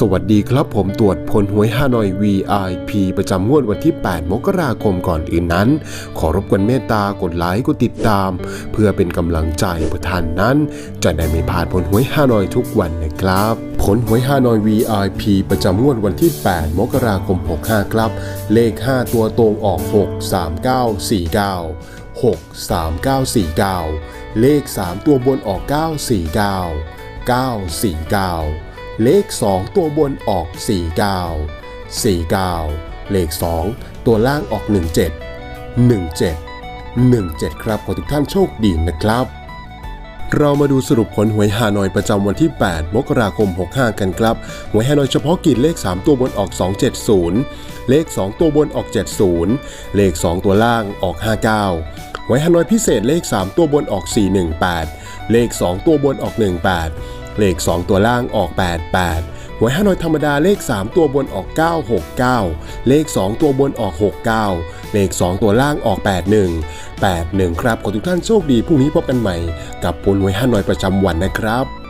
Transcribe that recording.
สวัสดีครับผมตรวจผลหวยฮานอย VIP ประจำงวดวันที่ 8 มกราคมก่อนอื่นนั้น ขอรบกวนเมตตากดไลค์กดติดตาม เพื่อเป็นกำลังใจเพื่อท่านนั้น จะได้ไม่พลาดผลหวยฮานอยทุกวันนะครับ ผลหวยฮานอย VIP ประจำงวดวันที่ 8 มกราคม 65 ครับ เลข 5 ตัวตรงออก 63949 63949 เลข 3 ตัวบนออก 949 949 เลข 2 ตัวบนออก 49 49 เลข 2 ตัวล่างออก 17 17 17 ครับขอทุกท่านโชคดีนะครับ เรามาดูสรุปผลหวยฮานอยประจำวันที่ 8 มกราคม 65 กันครับ หวยฮานอยเฉพาะกิจเลข 3 ตัวบนออก 270 เลข 2 ตัวบนออก 70 เลข 2 ตัวล่างออก 59หวยฮานอยพิเศษเลข 3 ตัวบนออก 418 เลข 2 ตัวบนออก 18 เลข 2 ตัวล่างออก 88 หวยฮานอยธรรมดาเลข 3 ตัวบนออก 969 เลข 2 ตัวบนออก 69 เลข 2 ตัวล่างออก 81 81 ครับขอทุกท่านโชคดีพรุ่งนี้พบกันใหม่ กับผลหวยฮานอยประจำวันนะครับ